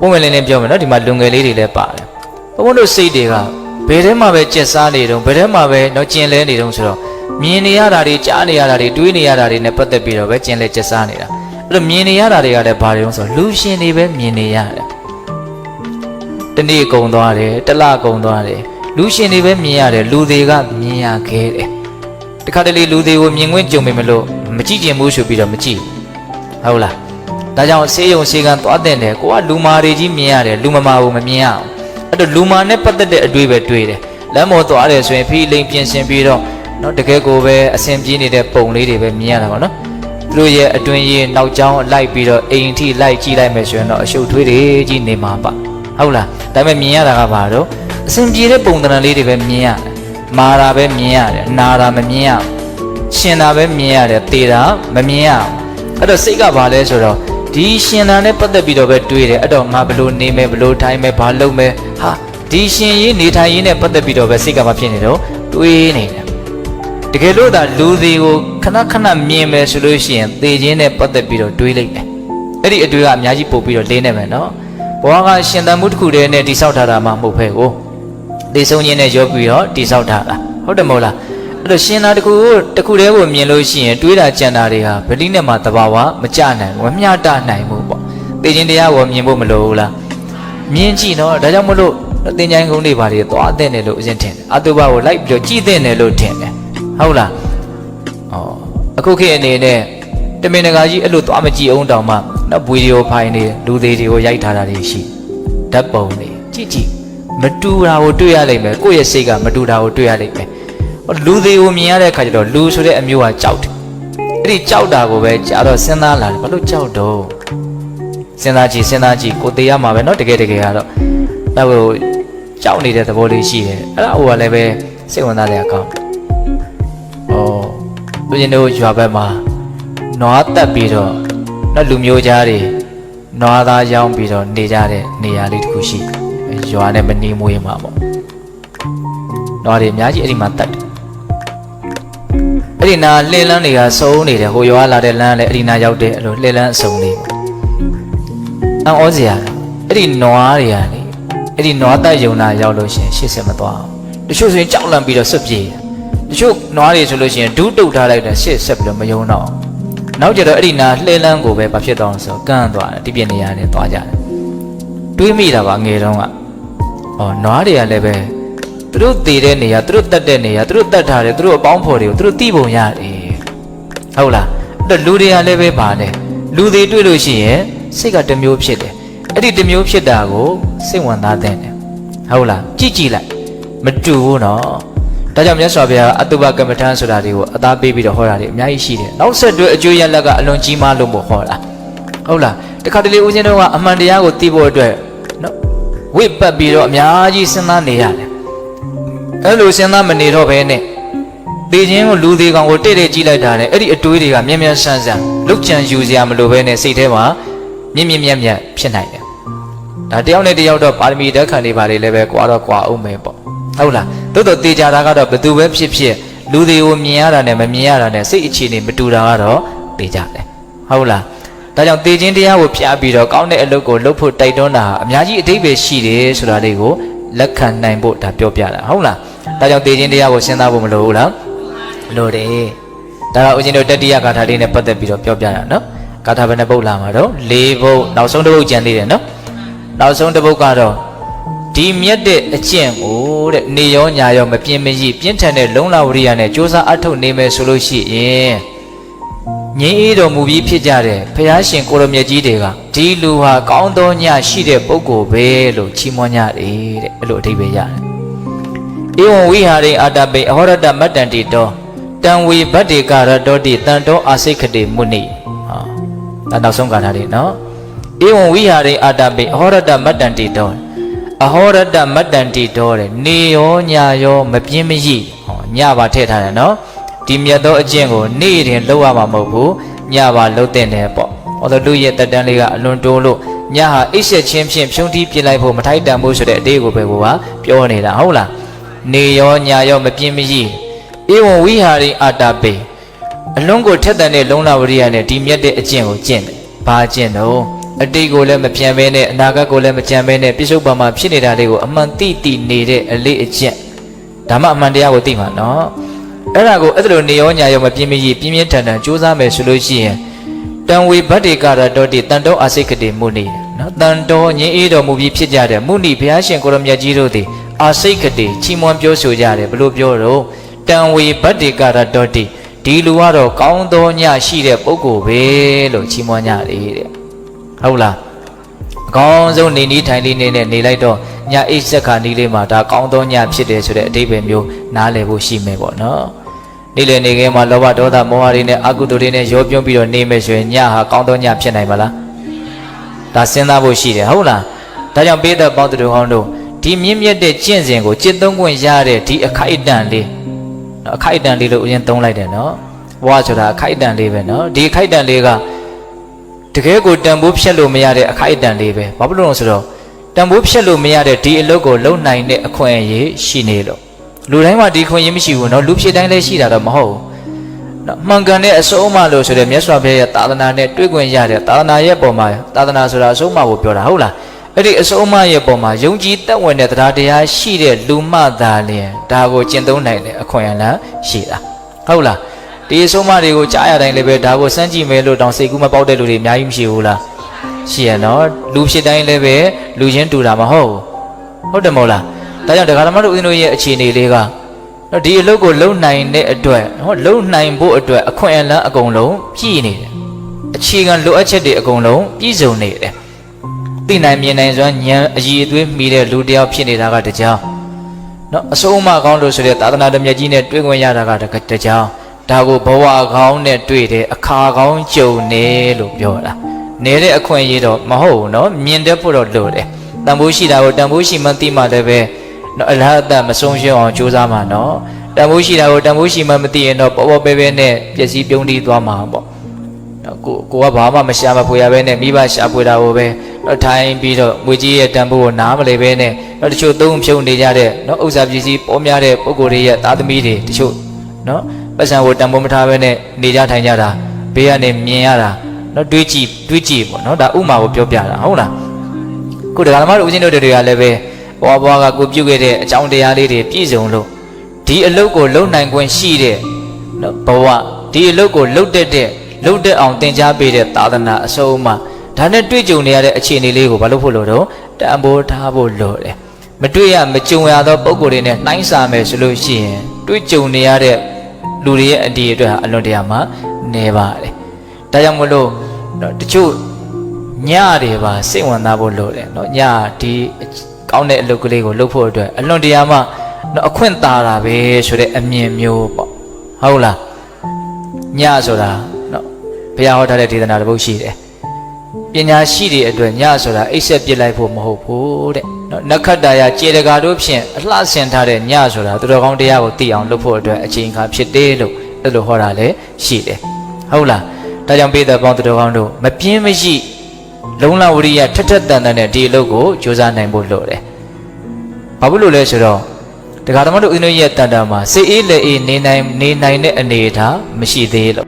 ပုံဝင်လင်းလင်းပြောမယ်နော်ဒီမှာလူငယ်လေးတွေလည်းပါတယ်ဘုံဘုံတို့စိတ်တွေကဘယ်ထဲမှာပဲကျက်စားနေတုံးဘယ်ထဲမှာပဲတော့ကျင်လဲနေတုံးဆိုတော့မြင်နေရတာတွေကြားနေရတာတွေတွေးနေရတာတွေနဲ့ပတ်သက်ပြီးတော့ပဲကျင်လဲကျက်စားနေတာအဲ့တော့မြင်နေရတာတွေကလည်းဘာတွေတုံးဆိုတော့လူရှင်တွေပဲမြင်နေရတယ်တနေ့ကုံသွားတယ်တစ်လကုံသွားတယ်လူရှင်တွေပဲမြင်ရတယ်လူတွေကမြင်ရခဲ့တယ်တခါတလေလူတွေကိုမြင်ခွင့်ကြုံမိမလို့မကြည့်ကျင်ဘူးဆိုပြီးတော့မကြည့်ဘူးဟုတ်လား ဒါကြောင့်ဆေးရုံဆေးကန်းသွားတဲ့တယ်ကိုကလူမာတွေကြီးမြင်ရတယ်လူမမာဘူးမမြင်ရအောင်အဲ့တော့လူမာနဲ့ပတ်သက်တဲ့အတွေ့ပဲတွေ့တယ်လမ်းပေါ်သွားတယ်ဆိုရင်ဖီးလိန်ပြင်ဆင်ပြီးတော့နော်တကယ်ကိုပဲအဆင်ပြေနေတဲ့ပုံလေးတွေပဲမြင်ရတာပါနော်သူတို့ရဲ့အတွင်းရေးနောက်ကျောင်းလိုက်ပြီးတော့အိမ်ထိလိုက်ကြည့်လိုက်မယ်ဆိုရင်တော့အရှုပ်ထွေးတွေကြီးနေမှာပါဟုတ်လားဒါပေမဲ့မြင်ရတာကဘာတော့အဆင်ပြေတဲ့ပုံသဏ္ဍာန်လေးတွေပဲမြင်ရတယ်မာတာပဲမြင်ရတယ်နာတာမမြင်ရဘူးရှင်တာပဲမြင်ရတယ်တေတာမမြင်ရဘူးအဲ့တော့စိတ်ကဘာလဲဆိုတော့ ဒီရှင်တာနဲ့ပတ်သက်ပြီးတော့ပဲတွေးတယ်အဲ့တော့ငါဘလို့နေမယ်ဘလို့ထိုင်မယ်ဘာလုပ်မယ်ဟာဒီရှင်ရေးနေထိုင်ရေးနဲ့ပတ်သက်ပြီးတော့ပဲစိတ်ကမဖြစ်နေတော့တွေးနေတယ်တကယ်လို့သာလူတွေကိုခဏခဏမြင်မယ်ဆိုလို့ရှိရင်သေခြင်းနဲ့ပတ်သက်ပြီးတော့တွေးလိုက်တယ်အဲ့ဒီအတွေ့ကအများကြီးပို့ပြီးတော့လေးနေမယ်နော်ဘဝကရှင်သန်မှုတစ်ခုတည်းနဲ့တိဆောက်ထားတာမှမဟုတ်ဖဲကိုသေဆုံးခြင်းနဲ့ရောပြီးတော့တိဆောက်ထားတာဟုတ်တယ်မဟုတ်လား အဲ့တော့ရှင်သာတစ်ခုကိုတစ်ခုတည်းကိုမြင်လို့ရှိရင်တွေးတာကြံတာတွေဟာဗတိနဲ့မှတဘာဝမကြနိုင်ဘူးမမျှတနိုင်ဘူးပေါ့သေခြင်းတရားကိုမြင်ဖို့မလိုဘူးလားမြင်ကြည့်နော်ဒါကြောင့်မလို့သင်္ချိုင်းကုန်းတွေဘာတွေသွားတဲ့တယ်လို့အရင်ထင်တယ်အတုပကိုလိုက်ပြီးတော့ကြည်တဲ့တယ်လို့ထင်တယ်ဟုတ်လားဩအခုခေတ်အနေနဲ့တမင်တကာကြီးအဲ့လိုသွားမကြည့်အောင်တောင်မှနော်ဗီဒီယိုဖိုင်တွေလူသေးတွေကိုရိုက်ထားတာတွေရှိဓာတ်ပုံတွေကြည့်ကြည့်မတူတာကိုတွေ့ရလိမ့်မယ်ကိုယ့်ရဲ့စိတ်ကမတူတာကိုတွေ့ရလိမ့်မယ်ဟော လူသေးကိုမြင်ရတဲ့အခါကျတော့လူဆိုတဲ့အမျိုးကကြောက်တယ်အဲ့ဒီကြောက်တာကိုပဲကြာတော့စဉ်းစားလာတယ်ဘာလို့ကြောက်တော့စဉ်းစားကြည့်စဉ်းစားကြည့်ကိုသေးရမှာပဲเนาะတကယ်တကယ်ကတော့တော့ဟိုကြောက်နေတဲ့သဘောလေးရှိတယ်အဲ့ဒါဟိုကလည်းပဲစိတ်ဝင်စားတဲ့အကောင်းဩသူရင်တို့ရွာဘက်မှာနွားတက်ပြီးတော့နော်လူမျိုးသားတွေနွားသားရောင်းပြီးတော့နေကြတဲ့နေရာလေးတစ်ခုရှိတယ်ရွာနဲ့မနီးမွေးမှာပေါ့နွားတွေအများကြီးအဲ့ဒီမှာတက်တယ် အဲ့ဒီနာလှည့်လန်းတွေကစုံနေတယ်ဟိုရွာလာတဲ့လမ်းလည်းအဲ့ဒီနာရောက်တဲ့အဲ့လိုလှည့်လန်းအစုံလေးပေါ့အံဩစရာအဲ့ဒီနွားတွေကလေအဲ့ဒီနွားတက်ယုံနာရောက်လို့ရှရင်ရှေ့ဆက်မသွားအောင်တချို့ဆိုရင်ကြောက်လန့်ပြီးတော့ဆွတ်ပြေးတယ်တချို့နွားတွေဆိုလို့ရှိရင်ဒူးတုတ်ထားလိုက်တယ်ရှေ့ဆက်ပြီးတော့မယုံတော့အောင်နောက်ကျတော့အဲ့ဒီနာလှည့်လန်းကိုပဲဘာဖြစ်သွားအောင်ဆိုကန့်သွားတယ်ဒီပြင်းနေရတယ်သွားကြတယ်တွေးမိတာပါငယ်တုန်းကဩနွားတွေကလည်းပဲ သူတို့တည်တဲ့နေရာသူတို့တက်တဲ့နေရာသူတို့တက်ထားတယ်သူတို့အပေါင်းဖော်တွေကိုသူတို့တိပုံရတယ်ဟုတ်လားအဲ့တော့လူတွေကလည်းပဲပါတယ်လူတွေတွေ့လို့ရှိရင်စိတ်ကတစ်မျိုးဖြစ်တယ်အဲ့ဒီတစ်မျိုးဖြစ်တာကိုစိတ်ဝင်စားတဲ့တယ်ဟုတ်လားကြည့်ကြည့်လိုက်မတူဘူးနော်ဒါကြောင့်မြတ်စွာဘုရားအတုပကမ္မထမ်းဆိုတာတွေကိုအသားပေးပြီးတော့ဟောတာတွေအများကြီးရှိတယ်နောက်ဆက်တွဲအကျိုးရလဒ်ကအလွန်ကြီးမားလို့မို့ဟောတာဟုတ်လားတခါတလေဦးဇင်းတို့ကအမှန်တရားကိုသိဖို့အတွက်နော်ဝိပတ်ပြီးတော့အများကြီးစဉ်းစားနေရတယ် အဲ့လိုစဉ်းစားမနေတော့ဘဲနဲ့တေခြင်းကိုလူသေးကောင်ကိုတဲ့တဲ့ကြည့်လိုက်တာနဲ့အဲ့ဒီအတွေးတွေကမြဲမြဲဆန်းဆန်းလုတ်ကြံယူစရာမလိုဘဲနဲ့စိတ်ထဲမှာမြင့်မြင့်မြတ်မြတ်ဖြစ်နိုင်တယ်ဒါတယောက်နဲ့တယောက်တော့ပါရမီတက်ခံနေပါလေလည်းပဲကွာတော့ကွာအောင်မယ်ပေါ့ဟုတ်လားတိုးတော့တေချာတာကတော့ဘယ်သူပဲဖြစ်ဖြစ်လူတွေကိုမြင်ရတာနဲ့မမြင်ရတာနဲ့စိတ်အခြေအနေမတူတာကတော့တေချာတယ်ဟုတ်လားဒါကြောင့်တေခြင်းတရားကိုဖျားပြီးတော့ကောင်းတဲ့အလုပ်ကိုလုပ်ဖို့တိုက်တွန်းတာဟာအများကြီးအတိတ်ပဲရှိတယ်ဆိုတာလေးကို လက်ခံနိုင်ဖို့ဒါပြောပြတာဟုတ်လားဒါကြောင့်တေခြင်းတရားကိုစဉ်းစားဖို့မလိုဘူးလားလိုတယ်ဒါတော့ဦးဇင်းတို့တတိယဂါထာလေးနဲ့ပတ်သက်ပြီးတော့ပြောပြတာနော်ဂါထာဘယ်နှပုတ်လာမှာတော့၄ပုတ်နောက်ဆုံးတစ်ပုတ်ကျန်သေးတယ်နော်နောက်ဆုံးတစ်ပုတ်ကတော့ဒီမြတ်တဲ့အကျင့်ကိုတဲ့နေရောညာရောမပြင်းမကြီးပြင်းထန်တဲ့လုံလဝရိယနဲ့စ조사အထုတ်နေမယ်ဆိုလို့ရှိရင် ငြင်းအေးတော်မူပြီးဖြစ်ကြတဲ့ဘုရားရှင်ကိုရမြတ်ကြီးတွေကဒီလူဟာကောင်းသောညရှိတဲ့ပုဂ္ဂိုလ်ပဲလို့ချီးမွမ်းကြတယ်တဲ့အဲ့လိုအဓိပ္ပာယ်ရတယ်ဧဝံဝိဟာရိအာတပိအဟောရတမတ္တန္တိတောတံဝေဗတ္တေကရတောတိတန်တောအာစိခတိမုနိဟာဒါနောက်ဆုံးကာထာလေးနော်ဧဝံဝိဟာရိအာတပိအဟောရတမတ္တန္တိတောအဟောရတမတ္တန္တိတောတဲ့နေရောညရောမပြင်းမရိဟောညပါထည့်ထားတယ်နော် ဒီမြတ်သောအကျင့်ကိုနေ့ရင်လောက်ရမှာမဟုတ်ဘူးညပါလှုပ်တဲ့တယ်ပေါ့ဟောတော့လူရဲ့တက်တန်းလေးကအလွန်တိုးလို့ညဟာအိတ်ဆက်ချင်းဖြင့်ဖြုံးတီးပြလိုက်ဖို့မထိုက်တန်ဘူးဆိုတဲ့အတေးကိုပဲကိုကပြောနေတာဟုတ်လားနေရောညရောမပြင်းမရိဧဝံဝိဟာရိအာတပေအလွန်ကိုထက်တန်တဲ့လုံလဝရိယနဲ့ဒီမြတ်တဲ့အကျင့်ကိုကျင့်တယ်။ဘာကျင့်တော့အတိတ်ကိုလည်းမပြန်ဘဲနဲ့အနာဂတ်ကိုလည်းမကြံဘဲနဲ့ပြစ္ဆုတ်ပံမှာဖြစ်နေတာလေးကိုအမှန်တိတိနေတဲ့အလေးအကျင့်ဒါမှအမှန်တရားကိုသိမှာနော် အဲ့ဒါကိုအဲ့ဒါလိုနေရောညာရောမပြင်းမကြီးပြင်းပြင်းထန်ထန်ကြိုးစားမယ်ဆိုလို့ရှိရင်တံဝေဗတ္တေကာရတောတိတန်တောအာစိတ်ကတိမုနိနော်တန်တောငင်းအေးတော်မူပြီးဖြစ်ကြတဲ့မုနိဘုရားရှင်ကိုရမြတ်ကြီးတို့သည်အာစိတ်ကတိချီးမွမ်းပြောဆိုကြတယ်ဘလို့ပြောတော့တံဝေဗတ္တေကာရတောတိဒီလူကတော့ကောင်းသောညရှိတဲ့ပုဂ္ဂိုလ်ပဲလို့ချီးမွမ်းကြတယ်တဲ့ဟုတ်လားအကောင်းဆုံးနေနီးထိုင်လေးနေနဲ့နေလိုက်တော့ညအိတ်ဆက်ခါနီးလေးမှာဒါကောင်းသောညဖြစ်တယ်ဆိုတဲ့အဓိပ္ပာယ်မျိုးနားလည်ဖို့ရှိမယ်ပေါ့နော် နေ့လည်နေခင်းမှာလောဘဒေါသမောဟတွေနဲ့အကုသိုလ်တွေနဲ့ရောပြုံးပြီးတော့နေမယ်ဆိုရင်ညဟာကောင်းသောညဖြစ်နိုင်မလားဒါစဉ်းစားဖို့ရှိတယ်ဟုတ်လားဒါကြောင့်ပေးတဲ့ပေါင်းသူတို့ဟောင်းတို့ဒီမြင့်မြတ်တဲ့ကျင့်စဉ်ကိုจิตသုံးခွင့်ရတဲ့ဒီအခိုက်အတန့်လေးနော်အခိုက်အတန့်လေးလို့အရင်သုံးလိုက်တယ်နော်ဘဝဆိုတာအခိုက်အတန့်လေးပဲနော်ဒီအခိုက်အတန့်လေးကတကယ်ကိုတန်ဖိုးဖြတ်လို့မရတဲ့အခိုက်အတန့်လေးပဲဘာဖြစ်လို့လဲဆိုတော့တန်ဖိုးဖြတ်လို့မရတဲ့ဒီအလုပ်ကိုလုပ်နိုင်တဲ့အခွင့်အရေးရှိနေလို့ လူတိုင်းမှာဒီခွင့်ရမရှိဘူးเนาะလူဖြစ်တိုင်းလည်းရှိတာတော့မဟုတ်ဘူးเนาะမှန်ကန်တဲ့အဆုံးအမလို့ဆိုတဲ့မြတ်စွာဘုရားရဲ့သာသနာနဲ့တွေ့ခွင့်ရတဲ့သာသနာရဲ့ပုံမှာသာသနာဆိုတာအဆုံးအမကိုပြောတာဟုတ်လားအဲ့ဒီအဆုံးအမရဲ့ပုံမှာယုံကြည်တက်ဝင်တဲ့တရားတရားရှိတဲ့လူမှသာလျင်ဒါကိုကျင့်သုံးနိုင်တဲ့အခွင့်အလမ်းရှိတာဟုတ်လား ဒီအဆုံးအမတွေကိုကြားရတိုင်းလည်းပဲဒါကိုစမ်းကြည့်မယ်လို့တောင်စိတ်ကူးမပေါက်တဲ့လူတွေအများကြီးမရှိဘူးလားရှိရနော်လူဖြစ်တိုင်းလည်းပဲလူချင်းတူတာမဟုတ်ဘူးဟုတ်တယ်မဟုတ်လား ဒါကြောင့်ဒကာသမားတို့ဦးဇင်းတို့ရဲ့အခြေအနေလေးကနော်ဒီအလုပ်ကိုလုံနိုင်တဲ့အတွက်နော်လုံနိုင်ဖို့အတွက်အခွင့်အလမ်းအကုန်လုံးပြည့်နေတယ်အခြေခံလိုအပ်ချက်တွေအကုန်လုံးပြည့်စုံနေတယ်သိနိုင်မြင်နိုင်စွမ်းဉာဏ်အည်အသွေးမိတဲ့လူတယောက်ဖြစ်နေတာကတကြောင်နော်အဆုံးအမကောင်းလို့ဆိုတဲ့သာသနာတမျက်ကြီးနဲ့တွေ့ခွင့်ရတာကတကြောင်ဒါကိုဘဝကောင်းနဲ့တွေ့တဲ့အခါကောင်းကြုံနေလို့ပြောတာနေတဲ့အခွင့်အရေးတော့မဟုတ်ဘူးနော်မြင်တတ်ဖို့တော့လိုတယ်တန်ဖိုးရှိတာကိုတန်ဖိုးရှိမှသိမှလည်းပဲ နော်အလားအသက်မဆုံးရှုံးအောင်ကြိုးစားမှာနော်တန်ဖိုးရှိတာကိုတန်ဖိုးရှိမှမသိရင်တော့ပေါ်ပေါ်ပဲပဲနဲ့ပျက်စီးပြုံးတီးသွားမှာပေါ့နော်ကိုကိုကဘာမှမရှာမဖွေရပဲနဲ့မိဘရှာဖွေတာကိုပဲနော်ထိုင်ပြီးတော့ငွေကြီးရဲ့တန်ဖိုးကိုနားမလည်ပဲနဲ့နော်တချို့သုံးဖြုံနေကြတဲ့နော်ဥစ္စာပစ္စည်းပေါများတဲ့ပုံကိုယ်တွေရဲ့သားသမီးတွေတချို့နော်ပတ်စံကိုတန်ဖိုးမထားပဲနဲ့နေကြထိုင်ကြတာဘေးကနေမြင်ရတာနော်တွေးကြည့်တွေးကြည့်ပေါ့နော်ဒါဥမာကိုပြောပြတာဟုတ်လားကိုဒကာမတို့ဦးဇင်းတို့တွေကလည်းပဲ ဘွားဘွားကကိုပြုတ်ခဲ့တဲ့အကြောင်းတရားလေးတွေပြည့်စုံလို့ဒီအလုပ်ကိုလုံနိုင်ခွင့်ရှိတဲ့เนาะဘဝဒီအလုပ်ကိုလုံတက်တဲ့လုံတက်အောင်သင်ကြားပေးတဲ့သာသနာအစုံအမဒါနဲ့တွေ့ကြုံနေရတဲ့အခြေအနေလေးကိုဘာလို့ဖို့လို့တော့တန်ဖိုးထားဖို့လိုတယ်မတွေ့ရမကြုံရသောပုံကိုယ်တွေနဲ့နှိုင်းစာမယ်ဆိုလို့ရှိရင်တွေ့ကြုံနေရတဲ့ လူတွေရဲ့အတီအတွက်ဟာအလွန်တရာမှနေပါတယ်။ဒါကြောင့်မလို့နော်တချို့ညတွေပါစိတ်ဝင်စားဖို့လိုတယ်နော်ညဒီ ကောင်းတဲ့အလုပ်ကလေးကိုလုပ်ဖို့အတွက်အလွန်တရာမှနော်အခွင့်သာတာပဲဆိုတဲ့အမြင်မျိုးပေါ့ဟုတ်လားညဆိုတာနော်ဘုရားဟောထားတဲ့ဒေသနာတစ်ပုဒ်ရှိတယ်ပညာရှိတွေအတွက်ညဆိုတာအိပ်ဆက်ပြစ်လိုက်ဖို့မဟုတ်ဘူးတဲ့နော်နက္ခတ္တရာကျေတကာတို့ဖြင့်အလှဆင်ထားတဲ့ညဆိုတာသူတော်ကောင်းတရားကိုသိအောင်လုပ်ဖို့အတွက်အချိန်အခါဖြစ်တယ်လို့အဲ့လိုဟောတာလည်းရှိတယ်ဟုတ်လားဒါကြောင့်ပိဿပေါင်းသူတော်ကောင်းတို့မပြင်းမရှိ လုံလဝရိယထက်ထက်တန်တန်နဲ့ဒီအလုပ်ကိုကြိုးစားနိုင်ဖို့လိုတယ်ဘာဖြစ်လို့လဲဆိုတော့တရားဓမ္မတို့ဦးဇင်းရဲ့တန်တာမှာစေအေးလက်အေးနေနိုင်နေနိုင်တဲ့အနေအထားမရှိသေးလို့